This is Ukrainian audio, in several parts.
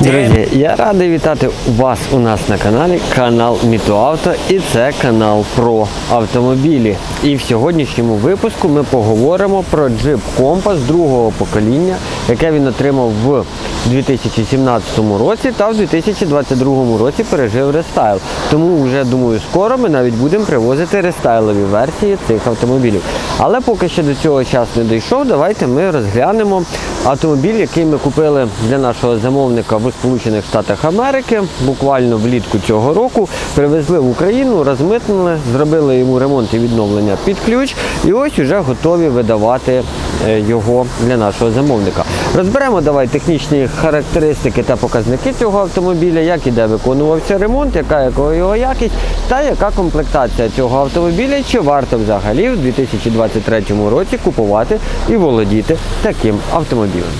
Друзі, я радий вітати вас у нас на каналі, канал Мітоавто, і це канал про автомобілі. І в сьогоднішньому випуску ми поговоримо про Jeep Compass другого покоління, яке він отримав в 2017 році та в 2022 році пережив рестайл. Тому вже думаю, скоро ми навіть будемо привозити рестайлові версії цих автомобілів. Але поки ще до цього час не дійшов, давайте ми розглянемо автомобіль, який ми купили для нашого замовника в Сполучених Штатах Америки, буквально влітку цього року. Привезли в Україну, розмитнили, зробили йому ремонт і відновлення під ключ, і ось уже готові видавати е, його для нашого замовника. Розберемо давай технічні характеристики та показники цього автомобіля, як і де виконувався ремонт, яка його якість та яка комплектація цього автомобіля, чи варто взагалі в 2023 році купувати і володіти таким автомобілем.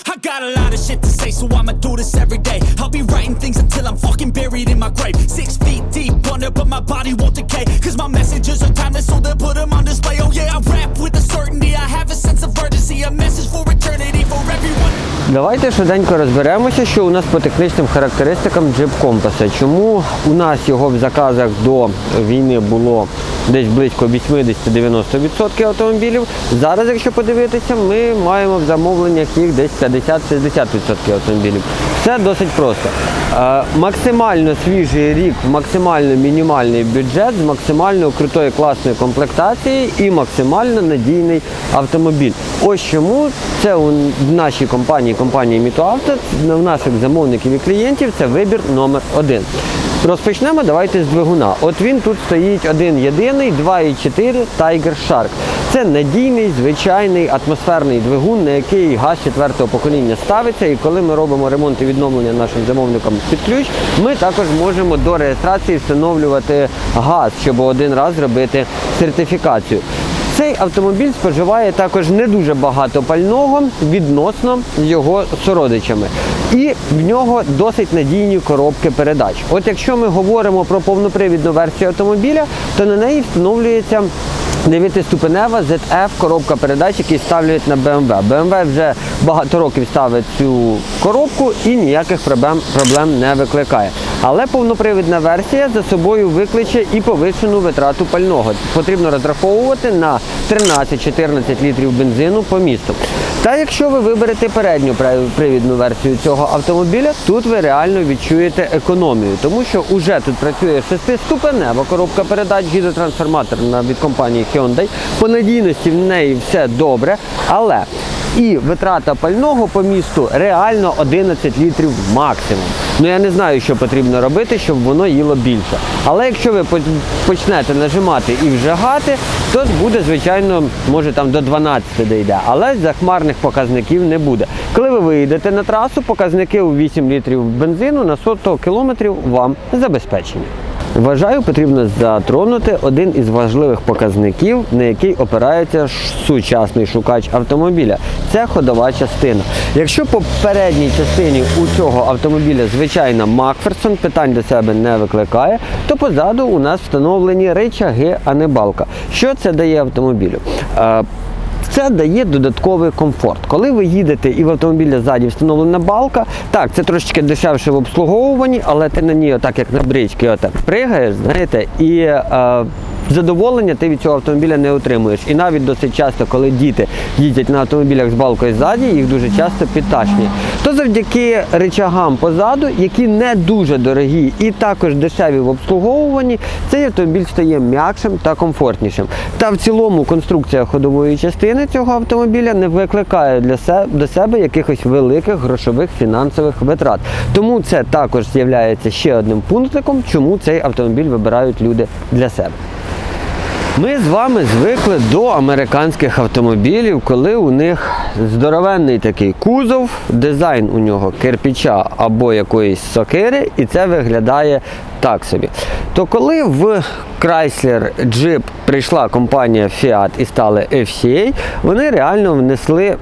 I got a lot of shit to say, so I'ma do this every day. I'll be writing things until I'm fucking buried in my grave. Six feet deep under, but my body won't decay. Cause my messages are timeless, so they'll put them on display. Oh yeah, I rap with a certainty, I have a sense of urgency, a message for eternity for everyone. Давайте швиденько розберемося, що у нас по технічним характеристикам Jeep Compass. Чому у нас його в заказах до війни було десь близько 80-90% автомобілів. Зараз, якщо подивитися, ми маємо в замовленнях їх десь 50-60% автомобілів. Все досить просто. Е, максимально свіжий рік, максимально мінімальний бюджет з максимально крутої класної комплектації і максимально надійний автомобіль. Ось чому це у нашій компанії, компанії Мітоавто, в наших замовників і клієнтів це вибір номер один. Розпочнемо давайте з двигуна. От він тут стоїть один єдиний 2,4 Tiger Shark. Це надійний, звичайний атмосферний двигун, на який газ четвертого покоління ставиться. І коли ми робимо ремонт і відновлення нашим замовникам під ключ, ми також можемо до реєстрації встановлювати газ, щоб один раз зробити сертифікацію. Цей автомобіль споживає також не дуже багато пального відносно його сородичами. І в нього досить надійні коробки передач. От якщо ми говоримо про повнопривідну версію автомобіля, то на неї встановлюється 9-ступенева ZF коробка передач, які ставлять на BMW. BMW вже багато років ставить цю коробку і ніяких проблем, проблем не викликає. Але повнопривідна версія за собою викличе і повищену витрату пального. Потрібно розраховувати на 13-14 літрів бензину по місту. Та якщо ви виберете передню привідну версію цього автомобіля, тут ви реально відчуєте економію, тому що вже тут працює 6-ступенева коробка передач гідротрансформаторна від компанії Hyundai. По надійності в неї все добре, але і витрата пального по місту реально 11 літрів максимум. Ну я не знаю, що потрібно робити, щоб воно їло більше. Але якщо ви почнете нажимати і вжигати, то буде, звичайно, може там до 12 дійде, але захмарних показників не буде. Коли ви виїдете на трасу, показники у 8 літрів бензину на 100 кілометрів вам забезпечені. Вважаю, потрібно затронути один із важливих показників, на який опирається сучасний шукач автомобіля. Це ходова частина. Якщо по передній частині у цього автомобіля звичайна Макферсон, питань до себе не викликає, то позаду у нас встановлені речаги, а не балка. Що це дає автомобілю? Це дає додатковий комфорт. Коли ви їдете і в автомобілі ззаді встановлена балка, так, це трошечки дешевше в обслуговуванні, але ти на ній, отак як на бричці, отак пригаєш, знаєте, і е, задоволення ти від цього автомобіля не отримуєш. І навіть досить часто, коли діти їздять на автомобілях з балкою ззаді, їх дуже часто підташні. То завдяки речагам позаду, які не дуже дорогі і також дешеві в обслуговуванні, цей автомобіль стає м'якшим та комфортнішим. Та в цілому конструкція ходової частини цього автомобіля не викликає для себе до себе якихось великих грошових фінансових витрат. Тому це також з'являється ще одним пунктиком, чому цей автомобіль вибирають люди для себе. Ми з вами звикли до американських автомобілів, коли у них здоровенний такий кузов, дизайн у нього кирпіча або якоїсь сокири, і це виглядає так собі. То коли в Chrysler Jeep прийшла компанія Fiat і стали FCA, вони реально внесли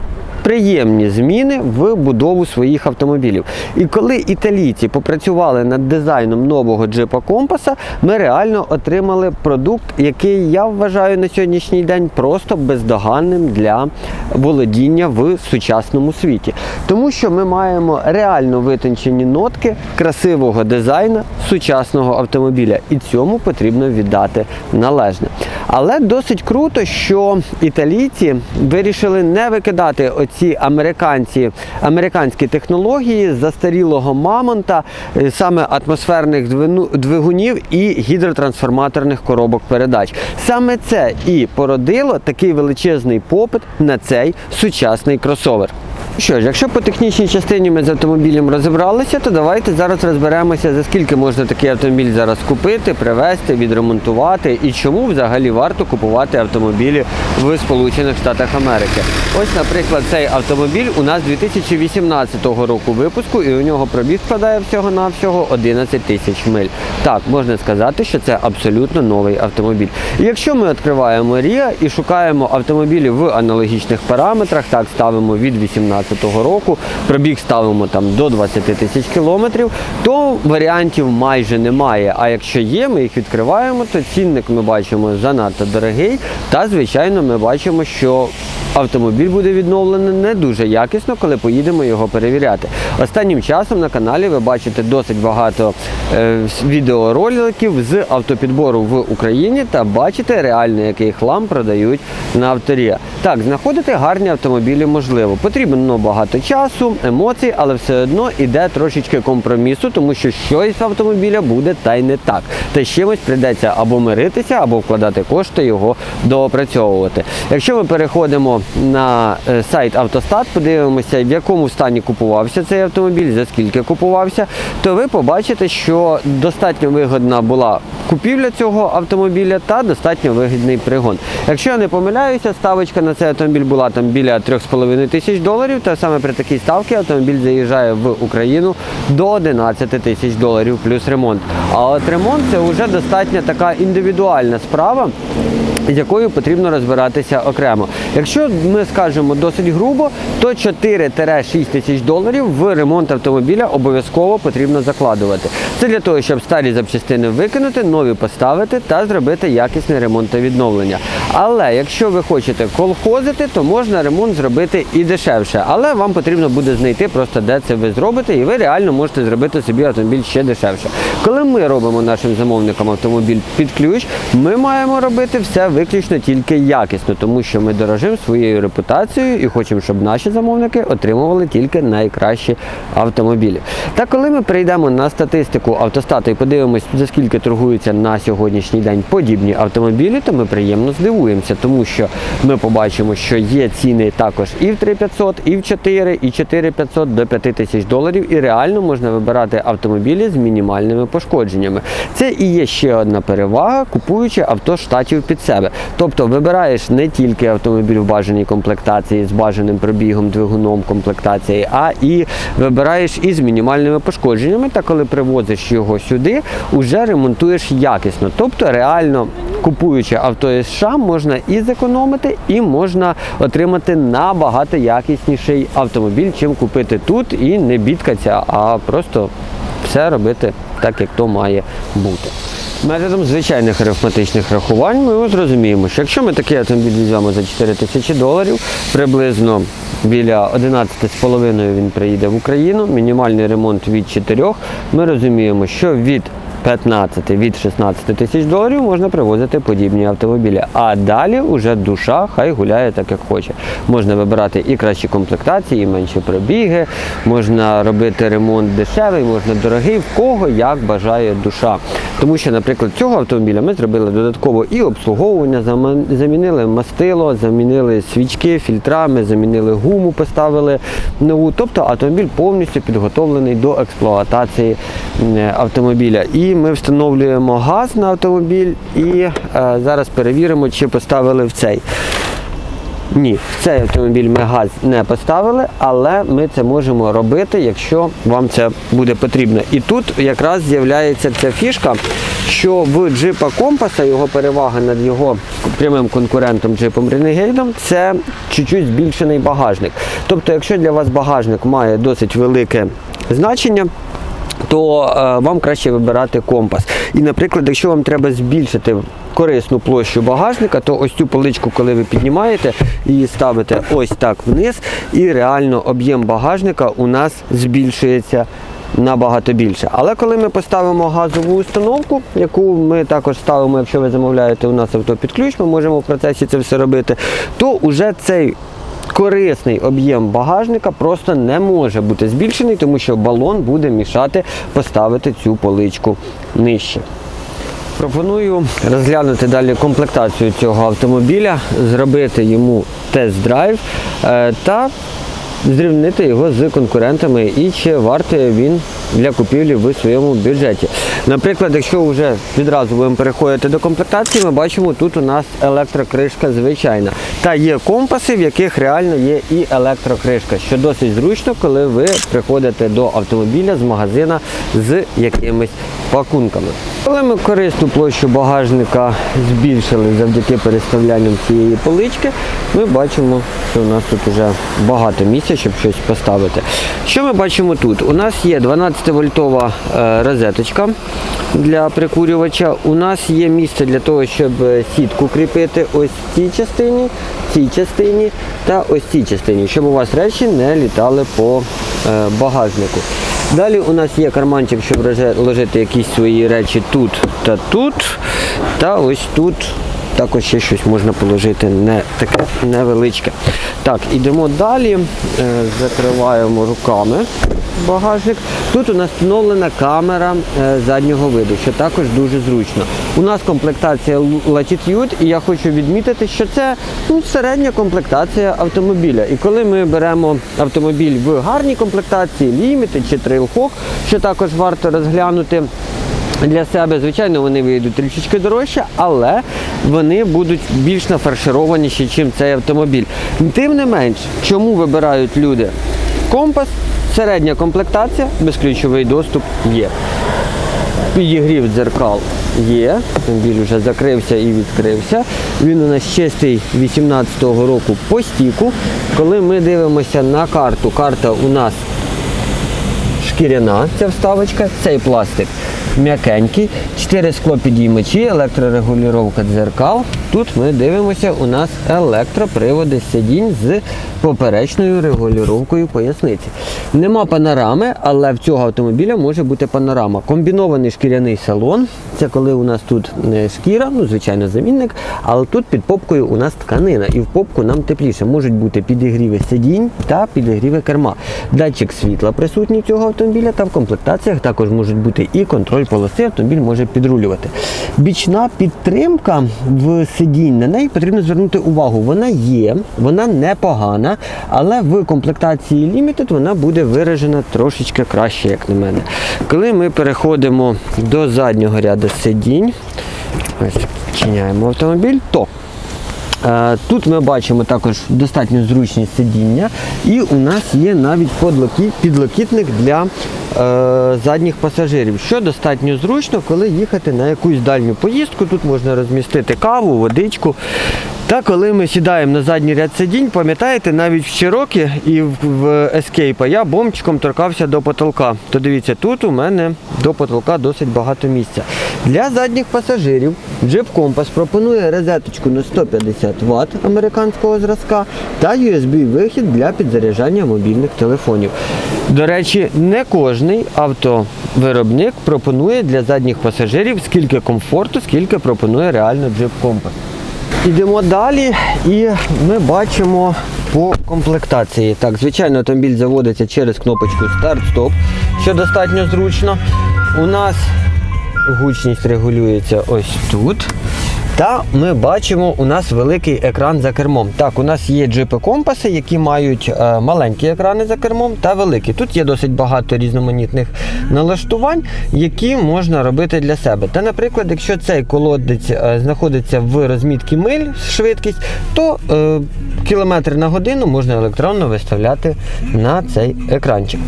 приємні зміни в будову своїх автомобілів. І коли італійці попрацювали над дизайном нового джипа компаса, ми реально отримали продукт, який я вважаю на сьогоднішній день просто бездоганним для володіння в сучасному світі. Тому що ми маємо реально витончені нотки красивого дизайну сучасного автомобіля, і цьому потрібно віддати належне. Але досить круто, що італійці вирішили не викидати оці американці, американські технології застарілого мамонта, е, саме атмосферних двигунів і гідротрансформаторних коробок передач. Саме це і породило такий величезний попит на цей сучасний кросовер. Що ж, якщо по технічній частині ми з автомобілем розібралися, то давайте зараз розберемося, за скільки можна такий автомобіль зараз купити, привезти, відремонтувати і чому взагалі варто купувати автомобілі в Сполучених Штатах Америки. Ось, наприклад, цей автомобіль у нас 2018 року випуску, і у нього пробіг складає всього-навсього 11 тисяч миль. Так, можна сказати, що це абсолютно новий автомобіль. І якщо ми відкриваємо RIA і шукаємо автомобілі в аналогічних параметрах, так ставимо від 18 року, пробіг ставимо там до 20 тисяч кілометрів, то варіантів майже немає. А якщо є, ми їх відкриваємо, то цінник ми бачимо занадто дорогий. Та звичайно, ми бачимо, що автомобіль буде відновлений не дуже якісно, коли поїдемо його перевіряти. Останнім часом на каналі ви бачите досить багато е, відеороликів з автопідбору в Україні та бачите реально, який хлам продають на авторія. Так, знаходити гарні автомобілі можливо. Потрібно багато часу, емоцій, але все одно іде трошечки компромісу, тому що щось з автомобіля буде та й не так. Та з чимось прийдеться або миритися, або вкладати кошти його доопрацьовувати. Якщо ми переходимо на е, сайт Автостат, подивимося, в якому стані купувався цей автомобіль, за скільки купувався, то ви побачите, що достатньо вигодна була купівля цього автомобіля та достатньо вигідний пригон. Якщо я не помиляюся, ставочка на цей автомобіль була там біля 3,5 тисяч доларів, та саме при такій ставці автомобіль заїжджає в Україну до 11 тисяч доларів плюс ремонт. А от ремонт вже достатньо така індивідуальна справа з якою потрібно розбиратися окремо. Якщо ми скажемо досить грубо, то 4-6 тисяч доларів в ремонт автомобіля обов'язково потрібно закладувати. Це для того, щоб старі запчастини викинути, нові поставити та зробити якісний ремонт та відновлення. Але якщо ви хочете колхозити, то можна ремонт зробити і дешевше. Але вам потрібно буде знайти просто де це ви зробите, і ви реально можете зробити собі автомобіль ще дешевше. Коли ми робимо нашим замовникам автомобіль під ключ, ми маємо робити все виключно тільки якісно, тому що ми дорожимо своєю репутацією і хочемо, щоб наші замовники отримували тільки найкращі автомобілі. Та коли ми прийдемо на статистику автостату і подивимось, за скільки торгуються на сьогоднішній день подібні автомобілі, то ми приємно здивуємося, тому що ми побачимо, що є ціни також і в 3500, і в 4, і 4500 до 5000 доларів, і реально можна вибирати автомобілі з мінімальними пошкодженнями. Це і є ще одна перевага, купуючи авто штатів під себе. Тобто вибираєш не тільки автомобіль в бажаній комплектації з бажаним пробігом, двигуном комплектації, а і вибираєш із мінімальними пошкодженнями. Та коли привозиш його сюди, вже ремонтуєш якісно. Тобто реально купуючи авто із США, можна і зекономити, і можна отримати набагато якісніший автомобіль, чим купити тут і не бідкатися, а просто все робити так, як то має бути. Методом звичайних арифметичних рахувань ми зрозуміємо, що якщо ми такий автомобіль візьмемо за 4 тисячі доларів, приблизно біля 11,5 він приїде в Україну, мінімальний ремонт від 4, ми розуміємо, що від 15 від 16 тисяч доларів можна привозити подібні автомобілі. А далі вже душа хай гуляє так, як хоче. Можна вибирати і кращі комплектації, і менші пробіги, можна робити ремонт дешевий, можна дорогий, в кого як бажає душа. Тому що, наприклад, цього автомобіля ми зробили додатково і обслуговування, замінили мастило, замінили свічки, фільтрами, замінили гуму, поставили нову. Тобто автомобіль повністю підготовлений до експлуатації автомобіля. І ми встановлюємо газ на автомобіль і е, зараз перевіримо, чи поставили в цей. Ні, в цей автомобіль ми газ не поставили, але ми це можемо робити, якщо вам це буде потрібно. І тут якраз з'являється ця фішка, що в джипа компаса його перевага над його прямим конкурентом джипом Renegade це чуть-чуть збільшений багажник. Тобто, якщо для вас багажник має досить велике значення, то е, вам краще вибирати компас. І, наприклад, якщо вам треба збільшити корисну площу багажника, то ось цю поличку, коли ви піднімаєте і ставите ось так вниз, і реально об'єм багажника у нас збільшується. Набагато більше. Але коли ми поставимо газову установку, яку ми також ставимо, якщо ви замовляєте у нас авто під ключ, ми можемо в процесі це все робити, то вже цей корисний об'єм багажника просто не може бути збільшений, тому що балон буде мішати поставити цю поличку нижче. Пропоную розглянути далі комплектацію цього автомобіля, зробити йому тест-драйв е, та зрівнити його з конкурентами і чи вартий він для купівлі в своєму бюджеті. Наприклад, якщо вже відразу будемо переходити до комплектації, ми бачимо, тут у нас електрокришка звичайна. Та є компаси, в яких реально є і електрокришка, що досить зручно, коли ви приходите до автомобіля з магазина з якимись пакунками. Коли ми корисну площу багажника збільшили завдяки переставлянням цієї полички, ми бачимо, що у нас тут вже багато місця, щоб щось поставити. Що ми бачимо тут? У нас є 12-вольтова е, розеточка для прикурювача. У нас є місце для того, щоб е, сітку кріпити ось в цій частині, цій частині та ось цій частині, щоб у вас речі не літали по е, багажнику. Далі у нас є карманчик, щоб ложити якісь свої речі тут та тут. Та ось тут також ще щось можна положити не таке невеличке. Так, ідемо далі. Е, Закриваємо руками багажник. Тут у нас встановлена камера е, заднього виду, що також дуже зручно. У нас комплектація Latitude, і я хочу відмітити, що це ну, середня комплектація автомобіля. І коли ми беремо автомобіль в гарній комплектації, Limited чи Trailhawk, що також варто розглянути. Для себе, звичайно, вони вийдуть трішечки дорожче, але вони будуть більш нафаршированіші, ніж цей автомобіль. Тим не менш, чому вибирають люди компас, середня комплектація, безключовий доступ є. Підігрів дзеркал є. Автомобіль вже закрився і відкрився. Він у нас чистий 18-го року по стіку. Коли ми дивимося на карту, карта у нас шкіряна ця вставочка, цей пластик м'якенький, 4 склопідіймачі, електрорегулювання дзеркал. Тут ми дивимося, у нас електроприводи сидінь з поперечною регулюванкою поясниці. Нема панорами, але в цього автомобіля може бути панорама. Комбінований шкіряний салон. Це коли у нас тут шкіра, ну звичайно замінник, але тут під попкою у нас тканина. І в попку нам тепліше. Можуть бути підігріви сидінь та підігріви керма. Датчик світла присутній цього автомобіля та в комплектаціях також можуть бути і контроль полоси, автомобіль може підрулювати. Бічна підтримка в сидінь, на неї потрібно звернути увагу. Вона є, вона непогана, але в комплектації Limited вона буде виражена трошечки краще, як на мене. Коли ми переходимо до заднього ряду сидінь, ось чиняємо автомобіль, то Е, Тут ми бачимо також достатньо зручні сидіння, і у нас є навіть підлокітник для е, задніх пасажирів, що достатньо зручно, коли їхати на якусь дальню поїздку. Тут можна розмістити каву, водичку. Та коли ми сідаємо на задній ряд сидінь, пам'ятаєте, навіть в Cherokee і в, Escape я бомчиком торкався до потолка. То дивіться, тут у мене до потолка досить багато місця. Для задніх пасажирів Jeep Compass пропонує розеточку на 150 Вт американського зразка та USB-вихід для підзаряджання мобільних телефонів. До речі, не кожний автовиробник пропонує для задніх пасажирів скільки комфорту, скільки пропонує реально Jeep Compass. Ідемо далі і ми бачимо по комплектації. Так, звичайно, автомобіль заводиться через кнопочку старт-стоп, що достатньо зручно. У нас гучність регулюється ось тут. Та ми бачимо у нас великий екран за кермом. Так, у нас є джипи компаси, які мають е, маленькі екрани за кермом та великі. Тут є досить багато різноманітних налаштувань, які можна робити для себе. Та, наприклад, якщо цей колодець е, знаходиться в розмітці миль швидкість, то е, кілометр на годину можна електронно виставляти на цей екранчик.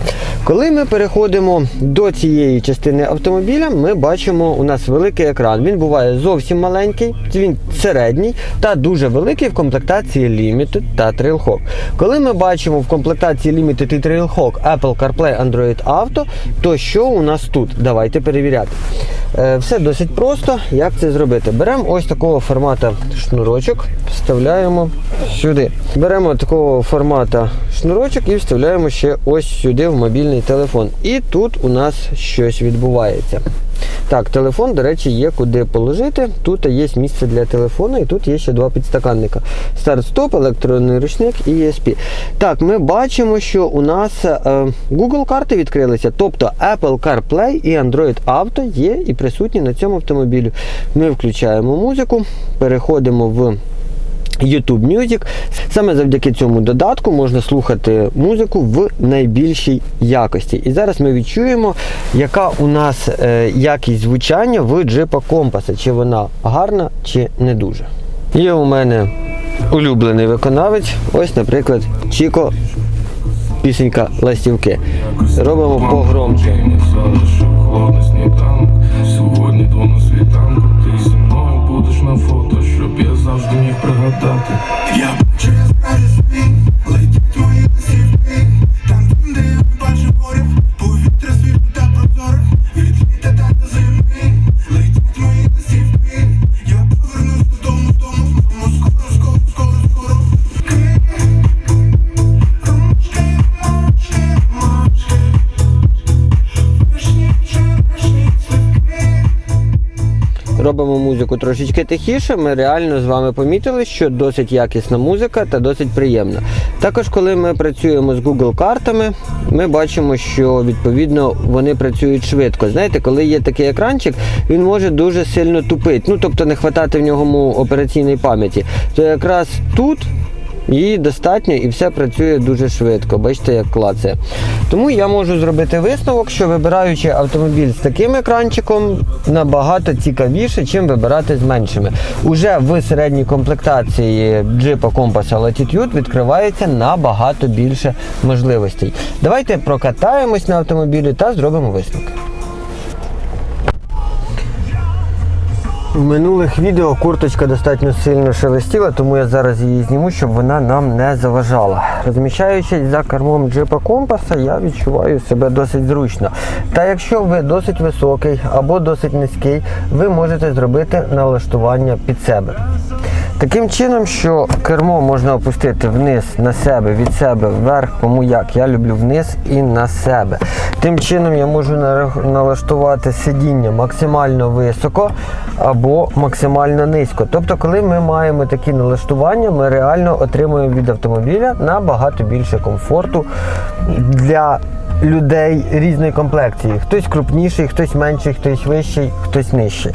Коли ми переходимо до цієї частини автомобіля, ми бачимо у нас великий екран. Він буває зовсім маленький, він середній та дуже великий в комплектації Limited та Trailhawk. Коли ми бачимо в комплектації Limited і Trailhawk Apple CarPlay Android Auto, то що у нас тут? Давайте перевіряти. Е, Все досить просто. Як це зробити? Беремо ось такого формату шнурочок, вставляємо сюди. Беремо такого формату шнурочок і вставляємо ще ось сюди в мобільний телефон. І тут у нас щось відбувається. Так, телефон, до речі, є куди положити. Тут є місце для телефону, і тут є ще два підстаканника. Старт-стоп, електронний ручник і ESP. Так, ми бачимо, що у нас е, Google карти відкрилися, тобто Apple CarPlay і Android Auto є і присутні на цьому автомобілі. Ми включаємо музику, переходимо в YouTube Music. Саме завдяки цьому додатку можна слухати музику в найбільшій якості. І зараз ми відчуємо, яка у нас е, якість звучання в джипа компаса, чи вона гарна, чи не дуже. Є у мене улюблений виконавець, ось, наприклад, Чіко, пісенька Ластівки. Робимо погромче. Сьогодні завжди Я бачу музику трошечки тихіше. Ми реально з вами помітили, що досить якісна музика та досить приємна. Також, коли ми працюємо з Google картами, ми бачимо, що відповідно вони працюють швидко. Знаєте, коли є такий екранчик, він може дуже сильно тупити. Ну тобто не хватати в ньому операційної пам'яті. То якраз тут. Її достатньо і все працює дуже швидко. Бачите, як клацає. Тому я можу зробити висновок, що вибираючи автомобіль з таким екранчиком, набагато цікавіше, чим вибирати з меншими. Уже в середній комплектації джипа компаса Latitude відкривається набагато більше можливостей. Давайте прокатаємось на автомобілі та зробимо висновки. В минулих відео курточка достатньо сильно шелестіла, тому я зараз її зніму, щоб вона нам не заважала. Розміщаючись за кермом джипа компаса, я відчуваю себе досить зручно. Та якщо ви досить високий або досить низький, ви можете зробити налаштування під себе. Таким чином, що кермо можна опустити вниз на себе, від себе вверх, кому як. Я люблю вниз і на себе. Тим чином я можу налаштувати сидіння максимально високо або максимально низько. Тобто, коли ми маємо такі налаштування, ми реально отримуємо від автомобіля набагато більше комфорту для людей різної комплекції. Хтось крупніший, хтось менший, хтось вищий, хтось нижчий.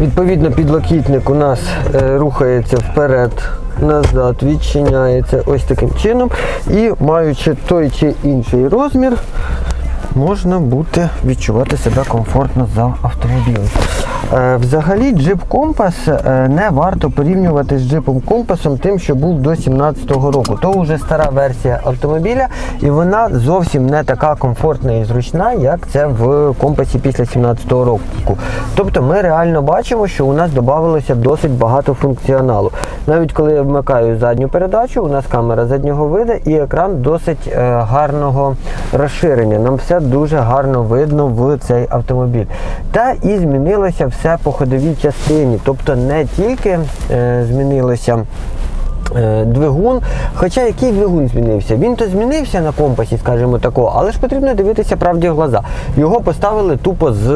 Відповідно, підлокітник у нас е, рухається вперед. Назад відчиняється ось таким чином, і маючи той чи інший розмір, можна буде відчувати себе комфортно за автомобілем. Е, Взагалі, джип компас е, не варто порівнювати з джипом компасом, тим, що був до 17-го року. То вже стара версія автомобіля, і вона зовсім не така комфортна і зручна, як це в компасі після 17-го року. Тобто ми реально бачимо, що у нас додавалося досить багато функціоналу. Навіть коли я вмикаю задню передачу, у нас камера заднього виду і екран досить е, гарного розширення. Нам все дуже гарно видно в цей автомобіль. Та і змінилося все по ходовій частині. Тобто не тільки е, змінилося. е, Двигун, хоча який двигун змінився? Він то змінився на компасі, скажімо такого, але ж потрібно дивитися правді в глаза. Його поставили тупо з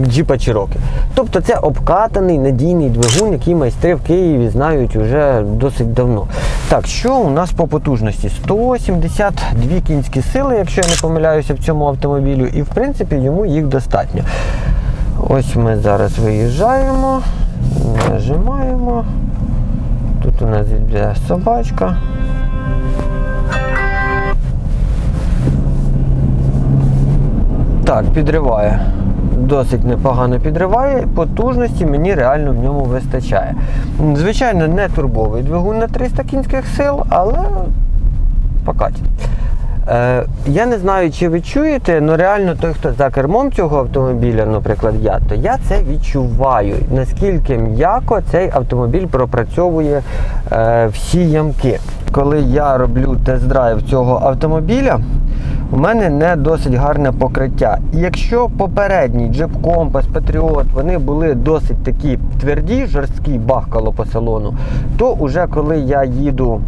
джіпа Cherokee. Тобто це обкатаний надійний двигун, який майстри в Києві знають вже досить давно. Так, що у нас по потужності? 172 кінські сили, якщо я не помиляюся в цьому автомобілю, і в принципі йому їх достатньо. Ось ми зараз виїжджаємо, нажимаємо. Тут у нас йде собачка. Так, підриває. Досить непогано підриває, потужності мені реально в ньому вистачає. Звичайно, не турбовий двигун на 300 кінських сил, але покатить. Е, я не знаю, чи ви чуєте, але реально той, хто за кермом цього автомобіля, наприклад, я, то я це відчуваю. Наскільки м'яко цей автомобіль пропрацьовує е, всі ямки. Коли я роблю тест-драйв цього автомобіля, у мене не досить гарне покриття. І якщо попередній Jeep Compass, Patriot, вони були досить такі тверді, жорсткі, бахкало по салону, то уже коли я їду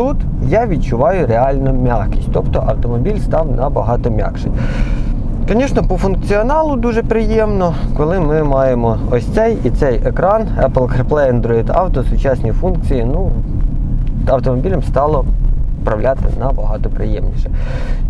тут я відчуваю реальну м'якість, тобто автомобіль став набагато м'якший. Звісно, по функціоналу дуже приємно, коли ми маємо ось цей і цей екран, Apple CarPlay, Android Auto, сучасні функції. Ну, автомобілем стало управляти набагато приємніше.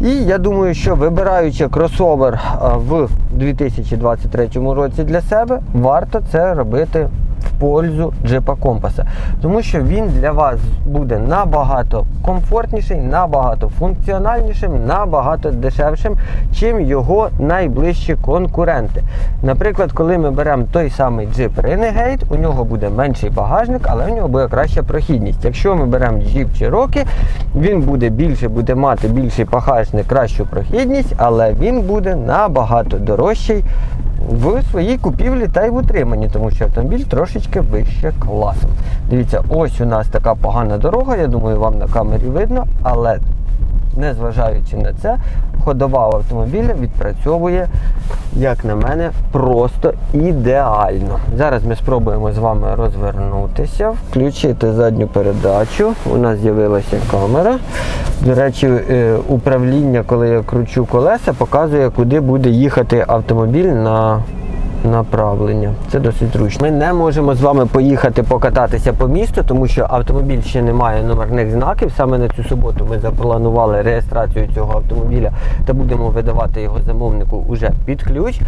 І я думаю, що вибираючи кросовер в 2023 році для себе, варто це робити в пользу джипа компаса. Тому що він для вас буде набагато комфортніший, набагато функціональнішим, набагато дешевшим, чим його найближчі конкуренти. Наприклад, коли ми беремо той самий джип Renegade, у нього буде менший багажник, але у нього буде краща прохідність. Якщо ми беремо Jeep Cherokee, він буде більше, буде мати більший багажник, кращу прохідність, але він буде набагато дорожчий в своїй купівлі та й в утриманні, тому що автомобіль трошечки вище класом. Дивіться, ось у нас така погана дорога, я думаю, вам на камері видно, але незважаючи на це, ходова автомобіля відпрацьовує, як на мене, просто ідеально. Зараз ми спробуємо з вами розвернутися, включити задню передачу. У нас з'явилася камера. До речі, е, управління, коли я кручу колеса, показує, куди буде їхати автомобіль на направлення. Це досить зручно. Ми не можемо з вами поїхати покататися по місту, тому що автомобіль ще не має номерних знаків. Саме на цю суботу ми запланували реєстрацію цього автомобіля та будемо видавати його замовнику уже під ключ,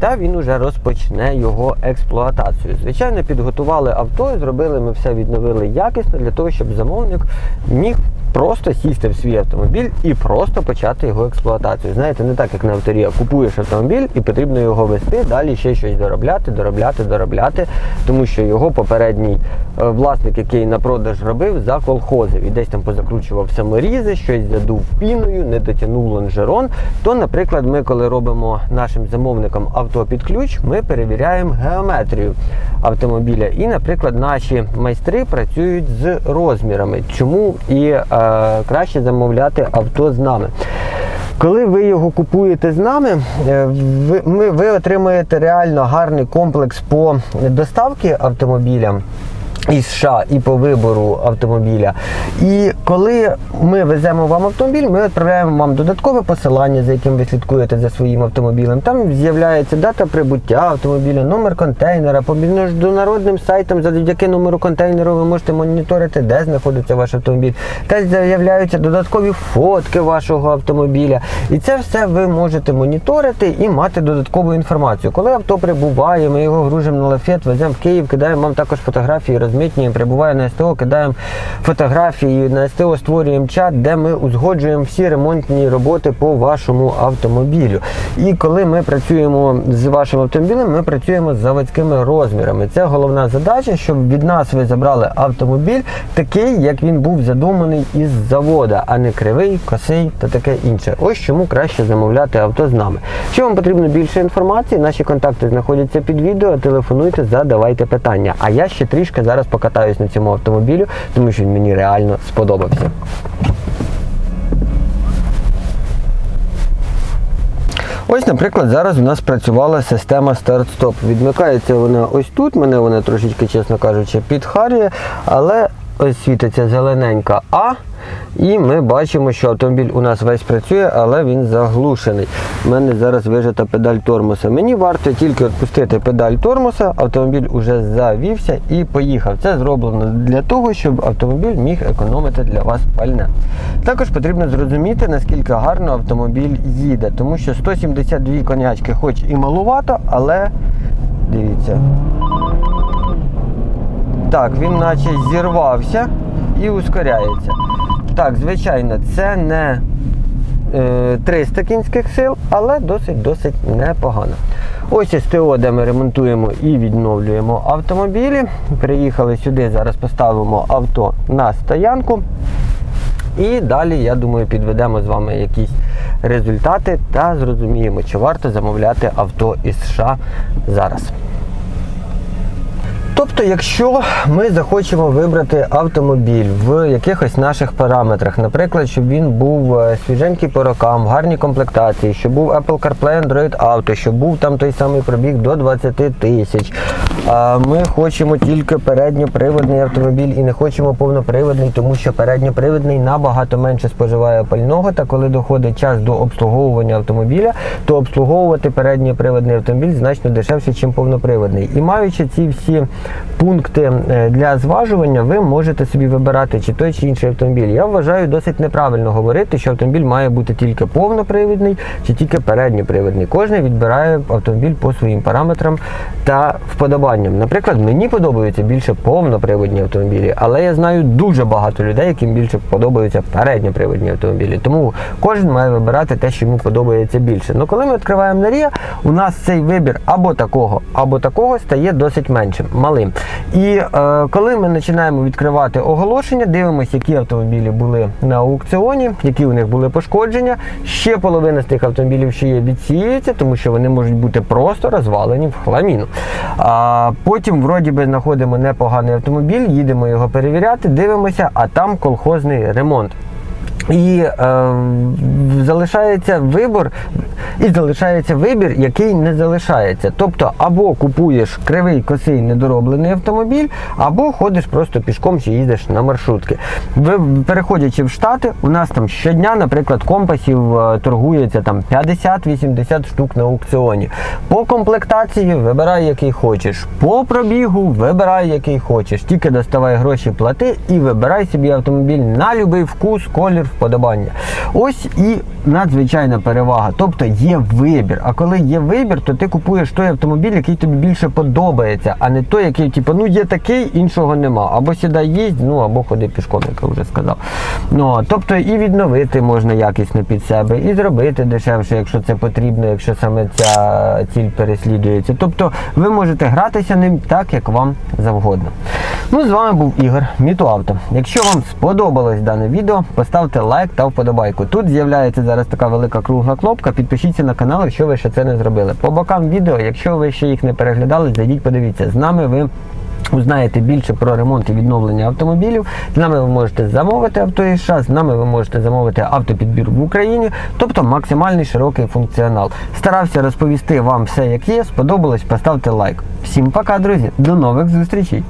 та він уже розпочне його експлуатацію. Звичайно, підготували авто, зробили ми все, відновили якісно для того, щоб замовник міг просто сісти в свій автомобіль і просто почати його експлуатацію. Знаєте, не так як на авторі, а купуєш автомобіль і потрібно його вести, далі ще щось доробляти, доробляти, доробляти, тому що його попередній е, власник, який на продаж робив, заколхозив і десь там позакручував саморізи, щось задув піною, не дотягнув лонжерон. То, наприклад, ми, коли робимо нашим замовникам авто під ключ, ми перевіряємо геометрію автомобіля. І, наприклад, наші майстри працюють з розмірами. Чому і е, краще замовляти авто з нами. Коли ви його купуєте з нами, е, ви, ви отримаєте реально гарний комплекс по доставці автомобіля. Із США і по вибору автомобіля. І коли ми веземо вам автомобіль, ми відправляємо вам додаткове посилання, за яким ви слідкуєте за своїм автомобілем. Там з'являється дата прибуття автомобіля, номер контейнера. По міжнародним сайтам, завдяки номеру контейнеру, ви можете моніторити, де знаходиться ваш автомобіль. Та з'являються додаткові фотки вашого автомобіля. І це все ви можете моніторити і мати додаткову інформацію. Коли авто прибуває, ми його гружимо на лафет, веземо в Київ, кидаємо вам також фотографії, розмитнюємо, прибуває на СТО, кидаємо фотографії, на СТО створюємо чат, де ми узгоджуємо всі ремонтні роботи по вашому автомобілю. І коли ми працюємо з вашим автомобілем, ми працюємо з заводськими розмірами. Це головна задача, щоб від нас ви забрали автомобіль такий, як він був задуманий із завода, а не кривий, косий та таке інше. Ось чому краще замовляти авто з нами. Якщо вам потрібно більше інформації, наші контакти знаходяться під відео. Телефонуйте, задавайте питання. А я ще трішки зараз покатаюсь на цьому автомобілю, тому що він мені реально сподобався. Ось, наприклад, зараз у нас працювала система старт-стоп. Відмикається вона ось тут, мене вона трошечки, чесно кажучи, підхарює, але ось світиться зелененька А. І ми бачимо, що автомобіль у нас весь працює, але він заглушений. У мене зараз вижата педаль тормоза. Мені варто тільки відпустити педаль тормоза, автомобіль уже завівся і поїхав. Це зроблено для того, щоб автомобіль міг економити для вас пальне. Також потрібно зрозуміти, наскільки гарно автомобіль їде, тому що 172 конячки, хоч і малувато, але дивіться. Так, він наче зірвався і ускоряється. Так, звичайно, це не е, 300 кінських сил, але досить-досить непогано. Ось СТО, де ми ремонтуємо і відновлюємо автомобілі. Приїхали сюди, зараз поставимо авто на стоянку. І далі, я думаю, підведемо з вами якісь результати та зрозуміємо, чи варто замовляти авто із США зараз. Тобто, якщо ми захочемо вибрати автомобіль в якихось наших параметрах, наприклад, щоб він був е, свіженький по рокам, гарній комплектації, щоб був Apple CarPlay Android Auto, щоб був там той самий пробіг до 20 тисяч. А ми хочемо тільки передньоприводний автомобіль і не хочемо повноприводний, тому що передньоприводний набагато менше споживає пального. Та коли доходить час до обслуговування автомобіля, то обслуговувати передньоприводний автомобіль значно дешевше, ніж повноприводний. І маючи ці всі пункти е, для зважування, ви можете собі вибирати чи той чи інший автомобіль. Я вважаю досить неправильно говорити, що автомобіль має бути тільки повнопривідний чи тільки передньопривідний. Кожен відбирає автомобіль по своїм параметрам та вподобанням. Наприклад, мені подобаються більше повноприводні автомобілі, але я знаю дуже багато людей, яким більше подобаються передньоприводні автомобілі. Тому кожен має вибирати те, що йому подобається більше. Ну коли ми відкриваємо Нарія, у нас цей вибір або такого, або такого стає досить меншим, малим. І е, коли ми починаємо відкривати оголошення, дивимося, які автомобілі були на аукціоні, які у них були пошкодження. Ще половина з тих автомобілів ще є відсіюється, тому що вони можуть бути просто розвалені в хламіну. А потім, вроді би, знаходимо непоганий автомобіль, їдемо його перевіряти, дивимося, а там колхозний ремонт. І е, залишається вибор, і залишається вибір, який не залишається. Тобто, або купуєш кривий косий недороблений автомобіль, або ходиш просто пішком чи їздиш на маршрутки. Ви переходячи в Штати, у нас там щодня, наприклад, компасів е, торгується там 50-80 штук на аукціоні. По комплектації вибирай, який хочеш. По пробігу вибирай, який хочеш. Тільки доставай гроші, плати і вибирай собі автомобіль на будь-який вкус, колір, вподобання. Ось і надзвичайна перевага. Тобто є вибір. А коли є вибір, то ти купуєш той автомобіль, який тобі більше подобається, а не той, який, типу, ну є такий, іншого нема. Або сідай їсть, ну або ходи пішком, як я вже сказав. Ну, тобто і відновити можна якісно під себе, і зробити дешевше, якщо це потрібно, якщо саме ця ціль переслідується. Тобто ви можете гратися ним так, як вам завгодно. Ну, з вами був Ігор, Мітуавто. Якщо вам сподобалось дане відео, поставте лайк та вподобайку. Тут з'являється зараз така велика кругла кнопка. Підпишіться на канал, якщо ви ще це не зробили. По бокам відео, якщо ви ще їх не переглядали, зайдіть, подивіться. З нами ви. Узнаєте більше про ремонт і відновлення автомобілів. З нами ви можете замовити авто США, з нами ви можете замовити автопідбір в Україні, тобто максимальний широкий функціонал. Старався розповісти вам все, як є. Сподобалось, поставте лайк. Всім пока, друзі, до нових зустрічей!